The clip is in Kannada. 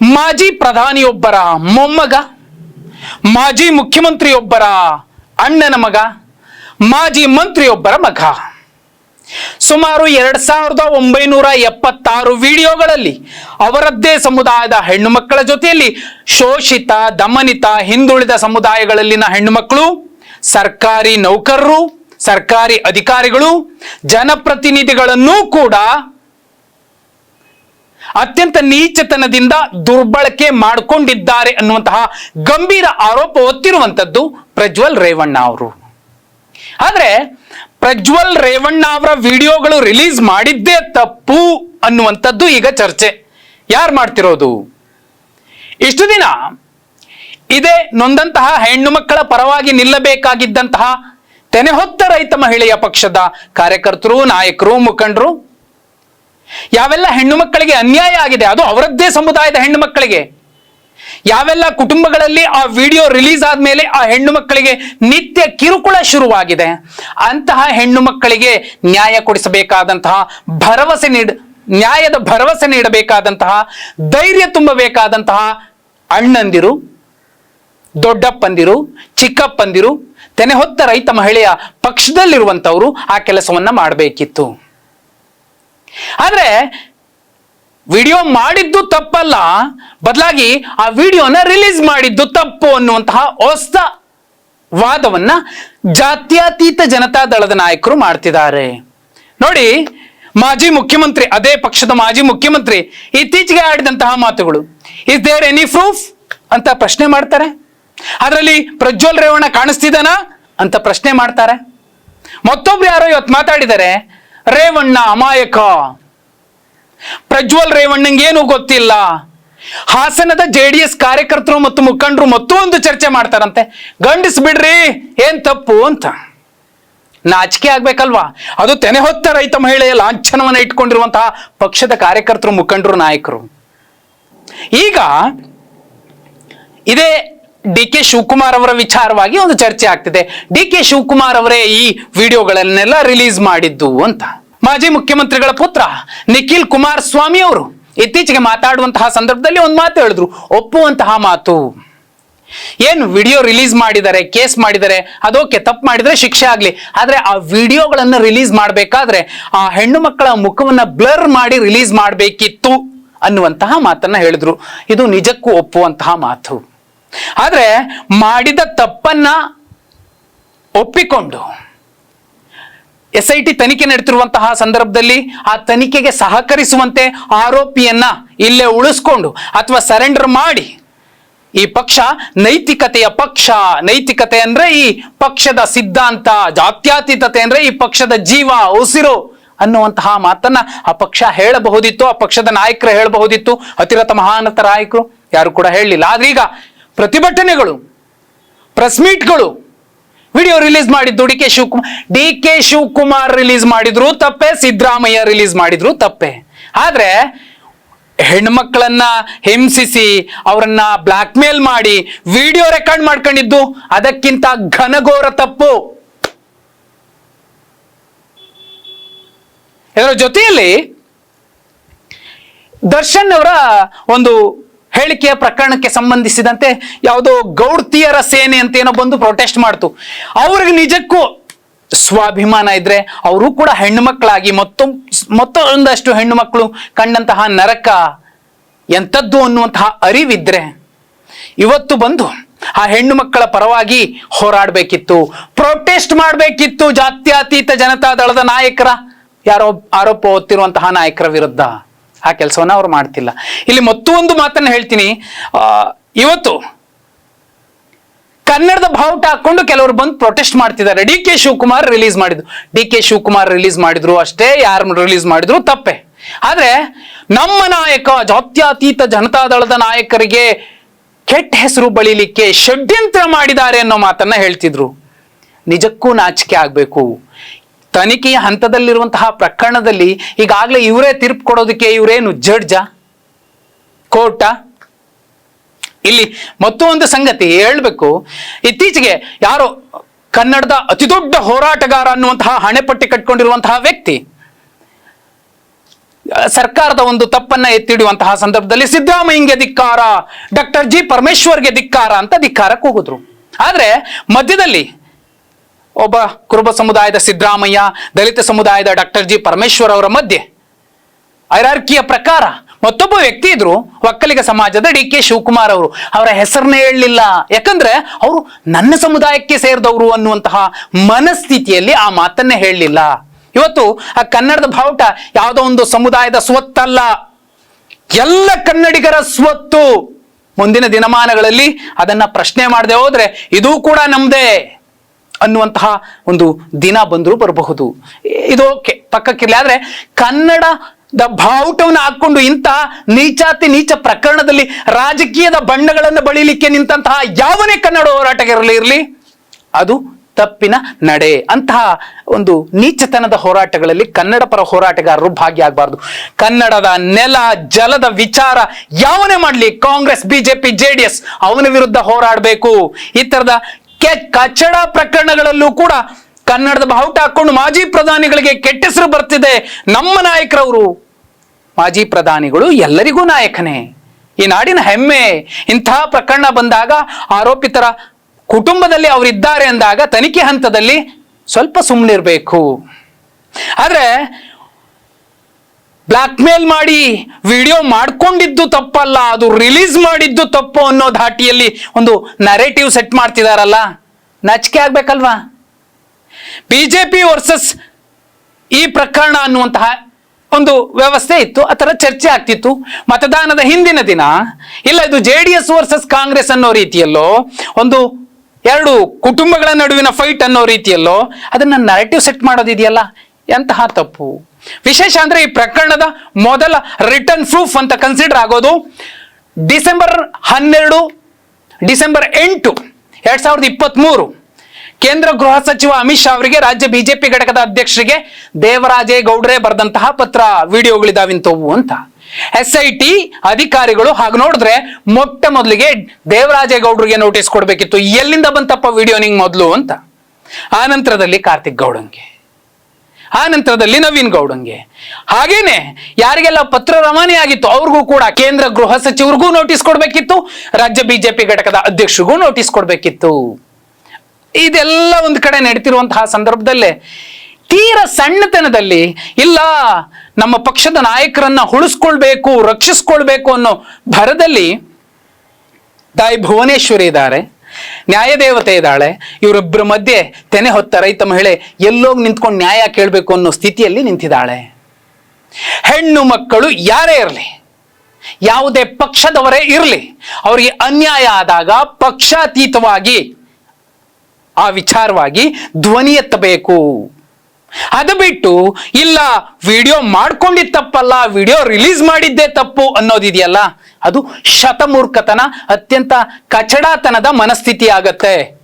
ಮಾಜಿ ಪ್ರಧಾನಿಯೊಬ್ಬರ ಮೊಮ್ಮಗ, ಮಾಜಿ ಮುಖ್ಯಮಂತ್ರಿಯೊಬ್ಬರ ಅಣ್ಣನ ಮಗ, ಮಾಜಿ ಮಂತ್ರಿಯೊಬ್ಬರ ಮಗ. ಸುಮಾರು ಎರಡ್ ಸಾವಿರದ ಒಂಬೈನೂರ ಎಪ್ಪತ್ತಾರು ವಿಡಿಯೋಗಳಲ್ಲಿ ಅವರದ್ದೇ ಸಮುದಾಯದ ಹೆಣ್ಣು ಮಕ್ಕಳ ಜೊತೆಯಲ್ಲಿ ಶೋಷಿತ, ದಮನಿತ, ಹಿಂದುಳಿದ ಸಮುದಾಯಗಳಲ್ಲಿನ ಹೆಣ್ಣು ಮಕ್ಕಳು, ಸರ್ಕಾರಿ ನೌಕರರು, ಸರ್ಕಾರಿ ಅಧಿಕಾರಿಗಳು, ಜನಪ್ರತಿನಿಧಿಗಳನ್ನೂ ಕೂಡ ಅತ್ಯಂತ ನೀಚತನದಿಂದ ದುರ್ಬಳಕೆ ಮಾಡಿಕೊಂಡಿದ್ದಾರೆ ಅನ್ನುವಂತಹ ಗಂಭೀರ ಆರೋಪ ಹೊತ್ತಿರುವಂತದ್ದು ಪ್ರಜ್ವಲ್ ರೇವಣ್ಣ ಅವರು. ಆದರೆ ಪ್ರಜ್ವಲ್ ರೇವಣ್ಣ ಅವರ ವಿಡಿಯೋಗಳು ರಿಲೀಸ್ ಮಾಡಿದ್ದೇ ತಪ್ಪು ಅನ್ನುವಂಥದ್ದು ಈಗ ಚರ್ಚೆ. ಯಾರು ಮಾಡ್ತಿರೋದು? ಇಷ್ಟು ದಿನ ಇದೇ ನೊಂದಂತಹ ಹೆಣ್ಣು ಮಕ್ಕಳ ಪರವಾಗಿ ನಿಲ್ಲಬೇಕಾಗಿದ್ದಂತಹ ತೆನೆಹೊತ್ತ ರೈತ ಮಹಿಳೆಯ ಪಕ್ಷದ ಕಾರ್ಯಕರ್ತರು, ನಾಯಕರು, ಮುಖಂಡರು ಯಾವೆಲ್ಲ ಹೆಣ್ಣು ಮಕ್ಕಳಿಗೆ ಅನ್ಯಾಯ ಆಗಿದೆ ಅದು ಅವರದ್ದೇ ಸಮುದಾಯದ ಹೆಣ್ಣು ಮಕ್ಕಳಿಗೆ. ಯಾವೆಲ್ಲ ಕುಟುಂಬಗಳಲ್ಲಿ ಆ ವಿಡಿಯೋ ರಿಲೀಸ್ ಆದ್ಮೇಲೆ ಆ ಹೆಣ್ಣು ಮಕ್ಕಳಿಗೆ ನಿತ್ಯ ಕಿರುಕುಳ ಶುರುವಾಗಿದೆ. ಅಂತಹ ಹೆಣ್ಣು ಮಕ್ಕಳಿಗೆ ನ್ಯಾಯ ಕೊಡಿಸಬೇಕಾದಂತಹ ಭರವಸೆ ನೀಡ, ನ್ಯಾಯದ ಭರವಸೆ ನೀಡಬೇಕಾದಂತಹ ಧೈರ್ಯ ತುಂಬಬೇಕಾದಂತಹ ಅಣ್ಣಂದಿರು, ದೊಡ್ಡಪ್ಪಂದಿರು, ಚಿಕ್ಕಪ್ಪಂದಿರು ತೆನೆಹೊತ್ತ ರೈತ ಮಹಿಳೆಯ ಪಕ್ಷದಲ್ಲಿರುವಂತವರು ಆ ಕೆಲಸವನ್ನ ಮಾಡಬೇಕಿತ್ತು. ಆದ್ರೆ ವಿಡಿಯೋ ಮಾಡಿದ್ದು ತಪ್ಪಲ್ಲ. ಬದಲಾಗಿ ಆ ವಿಡಿಯೋನ ರಿಲೀಸ್ ಮಾಡಿದ್ದು ತಪ್ಪು ಅನ್ನುವಂತಹ ಹೊಸ ವಾದವನ್ನ ಜಾತ್ಯತೀತ ಜನತಾ ದಳದ ನಾಯಕರು ಮಾಡ್ತಿದ್ದಾರೆ. ನೋಡಿ, ಮಾಜಿ ಮುಖ್ಯಮಂತ್ರಿ, ಅದೇ ಪಕ್ಷದ ಮಾಜಿ ಮುಖ್ಯಮಂತ್ರಿ ಇತ್ತೀಚೆಗೆ ಆಡಿದಂತಹ ಮಾತುಗಳು. ಇಸ್ ದೇರ್ ಎನಿ ಪ್ರೂಫ್ ಅಂತ ಪ್ರಶ್ನೆ ಮಾಡ್ತಾರೆ. ಅದರಲ್ಲಿ ಪ್ರಜ್ವಲ್ ರೇವಣ್ಣ ಕಾಣಿಸ್ತಿದ್ದಾನ ಅಂತ ಪ್ರಶ್ನೆ ಮಾಡ್ತಾರೆ. ಮತ್ತೊಬ್ರು ಯಾರೋ ಇವತ್ತು ಮಾತಾಡಿದ್ದಾರೆ ರೇವಣ್ಣ ಅಮಾಯಕ. ಪ್ರಜ್ವಲ್ ರೇವಣ್ಣಂಗೆ ಏನು ಗೊತ್ತಿಲ್ಲ. ಹಾಸನದ ಜೆ ಡಿ ಎಸ್ ಕಾರ್ಯಕರ್ತರು ಮತ್ತು ಮುಖಂಡರು ಮತ್ತೊಂದು ಚರ್ಚೆ ಮಾಡ್ತಾರಂತೆ. ಗಂಡಿಸ್ ಬಿಡ್ರಿ ಏನ್ ತಪ್ಪು ಅಂತ. ನಾಚಿಕೆ ಆಗ್ಬೇಕಲ್ವಾ? ಅದು ತೆನೆ ಹೊತ್ತ ರೈತ ಮಹಿಳೆಯ ಲಾಂಛನವನ್ನ ಇಟ್ಕೊಂಡಿರುವಂತಹ ಪಕ್ಷದ ಕಾರ್ಯಕರ್ತರು, ಮುಖಂಡರು, ನಾಯಕರು. ಈಗ ಇದೇ ಡಿ ಕೆ ಶಿವಕುಮಾರ್ ಅವರ ವಿಚಾರವಾಗಿ ಒಂದು ಚರ್ಚೆ ಆಗ್ತಿದೆ. ಡಿ ಕೆ ಶಿವಕುಮಾರ್ ಅವರೇ ಈ ವಿಡಿಯೋಗಳನ್ನೆಲ್ಲ ರಿಲೀಸ್ ಮಾಡಿದ್ದು ಅಂತ. ಮಾಜಿ ಮುಖ್ಯಮಂತ್ರಿಗಳ ಪುತ್ರ ನಿಖಿಲ್ ಕುಮಾರಸ್ವಾಮಿ ಅವರು ಇತ್ತೀಚೆಗೆ ಮಾತಾಡುವಂತಹ ಸಂದರ್ಭದಲ್ಲಿ ಒಂದು ಮಾತು ಹೇಳಿದ್ರು, ಒಪ್ಪುವಂತಹ ಮಾತು. ಏನು ವಿಡಿಯೋ ರಿಲೀಸ್ ಮಾಡಿದ್ದಾರೆ ಕೇಸ್ ಮಾಡಿದ್ದಾರೆ ಅದೋಕೆ ತಪ್ಪು ಮಾಡಿದರೆ ಶಿಕ್ಷೆ ಆಗ್ಲಿ. ಆದ್ರೆ ಆ ವಿಡಿಯೋಗಳನ್ನು ರಿಲೀಸ್ ಮಾಡಬೇಕಾದ್ರೆ ಆ ಹೆಣ್ಣು ಮಕ್ಕಳ ಮುಖವನ್ನ ಬ್ಲರ್ ಮಾಡಿ ರಿಲೀಸ್ ಮಾಡಬೇಕಿತ್ತು ಅನ್ನುವಂತಹ ಮಾತನ್ನ ಹೇಳಿದ್ರು. ಇದು ನಿಜಕ್ಕೂ ಒಪ್ಪುವಂತಹ ಮಾತು. ಆದ್ರೆ ಮಾಡಿದ ತಪ್ಪನ್ನ ಒಪ್ಪಿಕೊಂಡು ಎಸ್ ಐ ಟಿ ತನಿಖೆ ನಡೆತಿರುವಂತಹ ಸಂದರ್ಭದಲ್ಲಿ ಆ ತನಿಖೆಗೆ ಸಹಕರಿಸುವಂತೆ ಆರೋಪಿಯನ್ನ ಇಲ್ಲೇ ಉಳಿಸ್ಕೊಂಡು ಅಥವಾ ಸರೆಂಡರ್ ಮಾಡಿ ಈ ಪಕ್ಷ, ನೈತಿಕತೆಯ ಪಕ್ಷ, ನೈತಿಕತೆ ಅಂದ್ರೆ ಈ ಪಕ್ಷದ ಸಿದ್ಧಾಂತ, ಜಾತ್ಯಾತೀತತೆ ಅಂದ್ರೆ ಈ ಪಕ್ಷದ ಜೀವ, ಉಸಿರು ಅನ್ನುವಂತಹ ಮಾತನ್ನ ಆ ಪಕ್ಷ ಹೇಳಬಹುದಿತ್ತು, ಆ ಪಕ್ಷದ ನಾಯಕರು ಹೇಳಬಹುದಿತ್ತು ಅತಿರತ ಮಹಾನತ ನಾಯಕರು ಯಾರು ಕೂಡ ಹೇಳಲಿಲ್ಲ. ಆದ್ರೀಗ ಪ್ರತಿಭಟನೆಗಳು ಪ್ರೆಸ್ ಮೀಟ್ಗಳು ವಿಡಿಯೋ ರಿಲೀಸ್ ಮಾಡಿದ್ದು D K Shivakumar. D K Shivakumar release ಮಾಡಿದ್ರು ತಪ್ಪೆ, ಸಿದ್ದರಾಮಯ್ಯ ರಿಲೀಸ್ ಮಾಡಿದ್ರು ತಪ್ಪೆ. ಆದ್ರೆ ಹೆಣ್ಮಕ್ಳನ್ನ ಹಿಂಸಿಸಿ, ಅವರನ್ನ ಬ್ಲಾಕ್ ಮೇಲ್ ಮಾಡಿ ವಿಡಿಯೋ ರೆಕಾರ್ಡ್ ಮಾಡ್ಕೊಂಡಿದ್ದು ಅದಕ್ಕಿಂತ ಘನಘೋರ ತಪ್ಪು. ಇದರ ಜೊತೆಯಲ್ಲಿ ದರ್ಶನ್ ಅವರ ಒಂದು ಹೇಳಿಕೆಯ ಪ್ರಕರಣಕ್ಕೆ ಸಂಬಂಧಿಸಿದಂತೆ ಯಾವುದೋ ಗೌಡ್ತಿಯರ ಸೇನೆ ಅಂತ ಏನೋ ಬಂದು ಪ್ರೊಟೆಸ್ಟ್ ಮಾಡ್ತು. ಅವ್ರಿಗೆ ನಿಜಕ್ಕೂ ಸ್ವಾಭಿಮಾನ ಇದ್ರೆ ಅವರು ಕೂಡ ಹೆಣ್ಣು ಮಕ್ಕಳಾಗಿ ಮತ್ತೊಂದು ಮತ್ತೊಂದಷ್ಟು ಹೆಣ್ಣು ಮಕ್ಕಳು ಕಂಡಂತಹ ನರಕ ಎಂಥದ್ದು ಅನ್ನುವಂತಹ ಅರಿವಿದ್ರೆ ಇವತ್ತು ಬಂದು ಆ ಹೆಣ್ಣು ಮಕ್ಕಳ ಪರವಾಗಿ ಹೋರಾಡಬೇಕಿತ್ತು. ಪ್ರೊಟೆಸ್ಟ್ ಮಾಡಬೇಕಿತ್ತು ಜಾತ್ಯತೀತ ಜನತಾ ದಳದ ನಾಯಕರ ಯಾರೋ ಆರೋಪ ಹೊತ್ತಿರುವಂತಹ ನಾಯಕರ ವಿರುದ್ಧ. ಆ ಕೆಲಸವನ್ನ ಅವ್ರು ಮಾಡ್ತಿಲ್ಲ. ಇಲ್ಲಿ ಮತ್ತೊಂದು ಮಾತನ್ನ ಹೇಳ್ತೀನಿ. ಇವತ್ತು ಕನ್ನಡದ ಬಾವುಟ ಹಾಕೊಂಡು ಕೆಲವರು ಬಂದು ಪ್ರೊಟೆಸ್ಟ್ ಮಾಡ್ತಿದ್ದಾರೆ. ಡಿ ಕೆ ಶಿವಕುಮಾರ್ ರಿಲೀಸ್ ಮಾಡಿದ್ರು. ಡಿ ಕೆ ಶಿವಕುಮಾರ್ ರಿಲೀಸ್ ಮಾಡಿದ್ರು ಅಷ್ಟೇ ಯಾರು ರಿಲೀಸ್ ಮಾಡಿದ್ರು ತಪ್ಪೆ. ಆದ್ರೆ ನಮ್ಮ ನಾಯಕ ಜಾತ್ಯತೀತ ಜನತಾದಳದ ನಾಯಕರಿಗೆ ಕೆಟ್ಟ ಹೆಸರು ಬಳಿಲಿಕ್ಕೆ ಷಡ್ಯಂತ್ರ ಮಾಡಿದ್ದಾರೆ ಅನ್ನೋ ಮಾತನ್ನ ಹೇಳ್ತಿದ್ರು. ನಿಜಕ್ಕೂ ನಾಚಿಕೆ ಆಗ್ಬೇಕು. ತನಿಖೆಯ ಹಂತದಲ್ಲಿರುವಂತಹ ಪ್ರಕರಣದಲ್ಲಿ ಈಗಾಗಲೇ ಇವರೇ ತೀರ್ಪು ಕೊಡೋದಕ್ಕೆ ಇವರೇನು ಜಡ್ಜ? ಕೋರ್ಟ? ಇಲ್ಲಿ ಮತ್ತೊಂದು ಸಂಗತಿ ಹೇಳ್ಬೇಕು. ಇತ್ತೀಚೆಗೆ ಯಾರು ಕನ್ನಡದ ಅತಿದೊಡ್ಡ ಹೋರಾಟಗಾರ ಅನ್ನುವಂತಹ ಹಣೆಪಟ್ಟಿ ಕಟ್ಕೊಂಡಿರುವಂತಹ ವ್ಯಕ್ತಿ, ಸರ್ಕಾರದ ಒಂದು ತಪ್ಪನ್ನ ಎತ್ತಿಡುವಂತಹ ಸಂದರ್ಭದಲ್ಲಿ ಸಿದ್ದರಾಮಯ್ಯಂಗೆ ಧಿಕ್ಕಾರ, ಡಾಕ್ಟರ್ ಜಿ ಪರಮೇಶ್ವರ್ಗೆ ಧಿಕ್ಕಾರ ಅಂತ ಧಿಕ್ಕಾರ ಹೋಗಿದ್ರು. ಆದ್ರೆ ಮಧ್ಯದಲ್ಲಿ ಒಬ್ಬ ಕುರುಬ ಸಮುದಾಯದ ಸಿದ್ದರಾಮಯ್ಯ, ದಲಿತ ಸಮುದಾಯದ ಡಾಕ್ಟರ್ ಜಿ ಪರಮೇಶ್ವರ್ ಅವರ ಮಧ್ಯೆ. ಐರಾರ್ಕಿಯ ಪ್ರಕಾರ ಮತ್ತೊಬ್ಬ ವ್ಯಕ್ತಿ ಇದ್ರು ಒಕ್ಕಲಿಗ ಸಮಾಜದ ಡಿ ಕೆ ಶಿವಕುಮಾರ್ ಅವರು. ಅವರ ಹೆಸರನ್ನೇ ಹೇಳಲಿಲ್ಲ. ಯಾಕಂದ್ರೆ ಅವರು ನನ್ನ ಸಮುದಾಯಕ್ಕೆ ಸೇರಿದವರು ಅನ್ನುವಂತಹ ಮನಸ್ಥಿತಿಯಲ್ಲಿ ಆ ಮಾತನ್ನೇ ಹೇಳಲಿಲ್ಲ. ಇವತ್ತು ಆ ಕನ್ನಡದ ಬಾವುಟ ಯಾವುದೋ ಒಂದು ಸಮುದಾಯದ ಸ್ವತ್ತಲ್ಲ. ಎಲ್ಲ ಕನ್ನಡಿಗರ ಸ್ವತ್ತು. ಮುಂದಿನ ದಿನಮಾನಗಳಲ್ಲಿ ಅದನ್ನ ಪ್ರಶ್ನೆ ಮಾಡದೆ ಹೋದ್ರೆ ಇದು ಕೂಡ ನಮ್ದೇ. ಅನ್ನುವಂತಹ ಒಂದು ದಿನ ಬಂದರೂ ಬರಬಹುದು. ಇದು ಓಕೆ ಪಕ್ಕಕ್ಕಿರಲಿ ಕನ್ನಡ ಕನ್ನಡದ ಬಾವುಟವನ್ನು ಹಾಕೊಂಡು ಇಂತಹ ನೀಚಾತಿ ನೀಚ ಪ್ರಕರಣದಲ್ಲಿ ರಾಜಕೀಯದ ಬಣ್ಣಗಳನ್ನು ಬಳಿಲಿಕ್ಕೆ ನಿಂತಹ ಯಾವನೇ ಕನ್ನಡ ಹೋರಾಟಗಾರರಲ್ಲಿ ಇರಲಿ, ಅದು ತಪ್ಪಿನ ನಡೆ. ಅಂತಹ ಒಂದು ನೀಚತನದ ಹೋರಾಟಗಳಲ್ಲಿ ಕನ್ನಡ ಪರ ಹೋರಾಟಗಾರರು ಭಾಗಿಯಾಗಬಾರ್ದು. ಕನ್ನಡದ ನೆಲ, ಜಲದ ವಿಚಾರ ಯಾವನೇ ಮಾಡಲಿ, Congress, BJP, J D S, ಅವನ ವಿರುದ್ಧ ಹೋರಾಡಬೇಕು. ಈ ತರದ ಕೆ ಕಚಡ ಪ್ರಕರಣಗಳಲ್ಲೂ ಕೂಡ ಕನ್ನಡದ ಬಾವುಟ ಹಾಕೊಂಡು ಮಾಜಿ ಪ್ರಧಾನಿಗಳಿಗೆ ಕೆಟ್ಟ ಹೆಸರು ಬರ್ತಿದೆ. ನಮ್ಮ ನಾಯಕರವರು ಮಾಜಿ ಪ್ರಧಾನಿಗಳು ಎಲ್ಲರಿಗೂ ನಾಯಕನೇ. ಈ ನಾಡಿನ ಹೆಮ್ಮೆ ಇಂತಹ ಪ್ರಕರಣ ಬಂದಾಗ ಆರೋಪಿತರ ಕುಟುಂಬದಲ್ಲಿ ಅವರಿದ್ದಾರೆ ಅಂದಾಗ ತನಿಖೆ ಹಂತದಲ್ಲಿ ಸ್ವಲ್ಪ ಸುಮ್ಮನಿರಬೇಕು ಆದ್ರೆ ಬ್ಲಾಕ್ ಮೇಲ್ ಮಾಡಿ ವಿಡಿಯೋ ಮಾಡ್ಕೊಂಡಿದ್ದು ತಪ್ಪಲ್ಲ, ಅದು ರಿಲೀಸ್ ಮಾಡಿದ್ದು ತಪ್ಪು ಅನ್ನೋ ಧಾಟಿಯಲ್ಲಿ ಒಂದು ನರೇಟಿವ್ ಸೆಟ್ ಮಾಡ್ತಿದಾರಲ್ಲ, ನಾಚಿಕೆ ಆಗ್ಬೇಕಲ್ವಾ? ಬಿಜೆಪಿ ವರ್ಸಸ್ ಈ ಪ್ರಕರಣ ಅನ್ನುವಂತಹ ಒಂದು ವ್ಯವಸ್ಥೆ ಇತ್ತು, ಆ ಚರ್ಚೆ ಆಗ್ತಿತ್ತು. ಮತದಾನದ ಹಿಂದಿನ ದಿನ, ಇಲ್ಲ ಇದು J D S versus Congress ಅನ್ನೋ ರೀತಿಯಲ್ಲೋ, ಒಂದು ಎರಡು ಕುಟುಂಬಗಳ ನಡುವಿನ ಫೈಟ್ ಅನ್ನೋ ರೀತಿಯಲ್ಲೋ, ಅದನ್ನ ನರೇಟಿವ್ ಸೆಟ್ ಮಾಡೋದಿದೆಯಲ್ಲ, ಎಂತಹ ತಪ್ಪು? ವಿಶೇಷ ಅಂದ್ರೆ ಈ ಪ್ರಕರಣದ ಮೊದಲ ರಿಟರ್ನ್ ಪ್ರೂಫ್ ಅಂತ ಕನ್ಸಿಡರ್ ಆಗೋದು ಡಿಸೆಂಬರ್ ಹನ್ನೆರಡು, ಡಿಸೆಂಬರ್ ಎಂಟು, ಎರಡ್ ಸಾವಿರದ ಇಪ್ಪತ್ತ್ಮೂರು ಕೇಂದ್ರ ಗೃಹ ಸಚಿವ ಅಮಿತ್ ಶಾ ಅವರಿಗೆ ರಾಜ್ಯ ಬಿಜೆಪಿ ಘಟಕದ ಅಧ್ಯಕ್ಷರಿಗೆ ದೇವರಾಜೇ ಗೌಡ್ರೆ ಬರೆದಂತಹ ಪತ್ರ, ವಿಡಿಯೋಗಳಿದಾವಿಂತವು ಅಂತ. ಎಸ್ ಐ ಟಿ ಅಧಿಕಾರಿಗಳು ಹಾಗೆ ನೋಡಿದ್ರೆ ಮೊಟ್ಟ ಮೊದಲಿಗೆ ದೇವರಾಜೇ ಗೌಡ್ರಿಗೆ ನೋಟಿಸ್ ಕೊಡಬೇಕಿತ್ತು. ಎಲ್ಲಿಂದ ಬಂತಪ್ಪ ವಿಡಿಯೋ ನಿಂಗೆ ಮೊದಲು ಅಂತ. ಆ ನಂತರದಲ್ಲಿ ಕಾರ್ತಿಕ್ ಗೌಡಂಗೆ. ಆ ನಂತರದಲ್ಲಿ ನವೀನ್ ಗೌಡಂಗೆ. ಹಾಗೇನೆ ಯಾರಿಗೆಲ್ಲ ಪತ್ರ ರವಾನೆ ಆಗಿತ್ತು, ಅವ್ರಿಗೂ ಕೂಡ ಕೇಂದ್ರ ಗೃಹ ಸಚಿವರಿಗೂ ನೋಟಿಸ್ ಕೊಡಬೇಕಿತ್ತು, ರಾಜ್ಯ ಬಿಜೆಪಿ ಘಟಕದ ಅಧ್ಯಕ್ಷರಿಗೂ ನೋಟಿಸ್ ಕೊಡಬೇಕಿತ್ತು. ಇದೆಲ್ಲ ಒಂದು ಕಡೆ ನಡೀತಿರುವಂತಹ ಸಂದರ್ಭದಲ್ಲೇ ತೀರ ಸಣ್ಣತನದಲ್ಲಿ, ಇಲ್ಲ, ನಮ್ಮ ಪಕ್ಷದ ನಾಯಕರನ್ನ ಉಳಿಸ್ಕೊಳ್ಬೇಕು, ರಕ್ಷಿಸ್ಕೊಳ್ಬೇಕು ಅನ್ನೋ ಭರದಲ್ಲಿ ತಾಯಿ ಭುವನೇಶ್ವರಿ ಇದ್ದಾರೆ. ನ್ಯಾಯದೇವತೆ ಇದ್ದಾಳೆ ಇವರಿಬ್ಬರ ಮಧ್ಯೆ ತೆನೆ ಹೊತ್ತ ರೈತ ಮಹಿಳೆ ಎಲ್ಲೋಗಿ ನಿಂತ್ಕೊಂಡು ನ್ಯಾಯ ಕೇಳಬೇಕು ಅನ್ನೋ ಸ್ಥಿತಿಯಲ್ಲಿ ನಿಂತಿದ್ದಾಳೆ. ಹೆಣ್ಣು ಮಕ್ಕಳು ಯಾರೇ ಇರಲಿ, ಯಾವುದೇ ಪಕ್ಷದವರೇ ಇರಲಿ, ಅವರಿಗೆ ಅನ್ಯಾಯ ಆದಾಗ ಪಕ್ಷಾತೀತವಾಗಿ ಆ ವಿಚಾರವಾಗಿ ಧ್ವನಿ ಎತ್ತಬೇಕು. ಅದು ಬಿಟ್ಟು, ಇಲ್ಲ ವಿಡಿಯೋ ಮಾಡ್ಕೊಂಡಿದ್ ತಪ್ಪಲ್ಲ ವಿಡಿಯೋ ರಿಲೀಸ್ ಮಾಡಿದ್ದೇ ತಪ್ಪು ಅನ್ನೋದಿದೆಯಲ್ಲ? ಅದು ಶತಮೂರ್ಖತನ, ಅತ್ಯಂತ ಕಚಡಾತನದ ಮನಸ್ಥಿತಿ ಆಗತ್ತೆ.